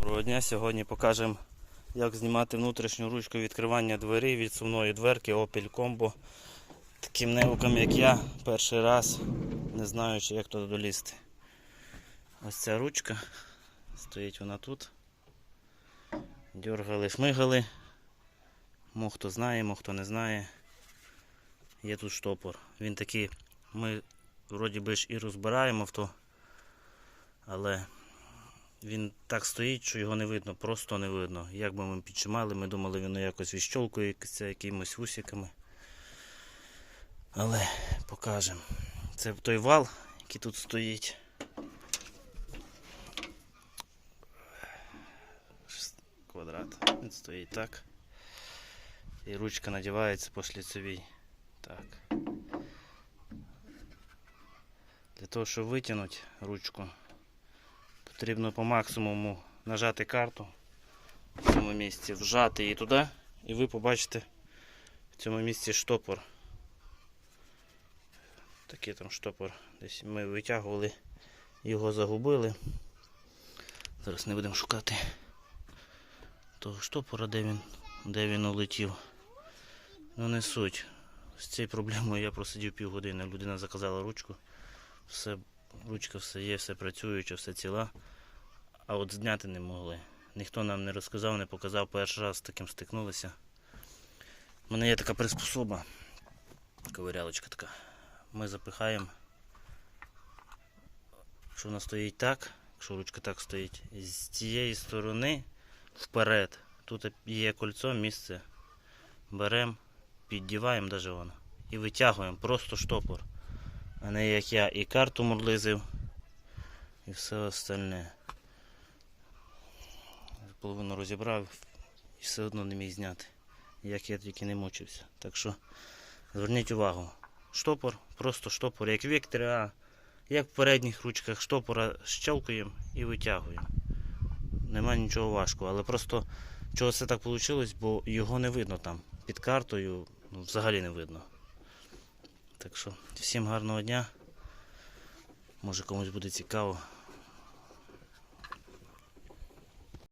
Доброго дня. Сьогодні покажемо, як знімати внутрішню ручку відкривання двері від сувної дверки Opel Combo. Таким невукам, як я, перший раз, не знаючи, як туди долізти. Ось ця ручка. Стоїть вона тут. Дергали, шмигали. Мо хто знає, мо хто не знає. Є тут штопор. Він такий, ми вроді би ж і розбираємо авто, але він так стоїть, що його не видно, просто не видно. Як би ми підчимали, ми думали, воно якось відщолкується якимось усиками. Але покажемо. Це той вал, який тут стоїть. Квадрат. Він стоїть так. І ручка надівається по шліцевій. Так. Для того, щоб витягнути ручку, Потрібно по максимуму нажати карту в цьому місці, вжати її туди, і ви побачите в цьому місці штопор. Такий там штопор. Десь ми витягували, його загубили. Зараз не будемо шукати того штопора, де він, де він улетів. Ну не суть. З цією проблемою я просидів півгодини. Людина заказала ручку. Все Ручка все є, все працююча, все ціла. А от зняти не могли. Ніхто нам не розказав, не показав. Перший раз з таким стикнулися. У мене є така приспособа. Ковирялочка така. Ми запихаємо. Якщо вона стоїть так, якщо ручка так стоїть, з цієї сторони вперед. Тут є кольцо, місце. Беремо, піддіваємо навіть воно. І витягуємо просто штопор а не як я і карту мурлизив, і все остальне. Половину розібрав і все одно не міг зняти. Як я тільки не мучився. Так що зверніть увагу. Штопор, просто штопор, як Віктор, а як в передніх ручках штопора щелкуємо і витягуємо. Нема нічого важкого, але просто чого це так вийшло, бо його не видно там. Під картою ну, взагалі не видно. Так що всім гарного дня. Може комусь буде цікаво.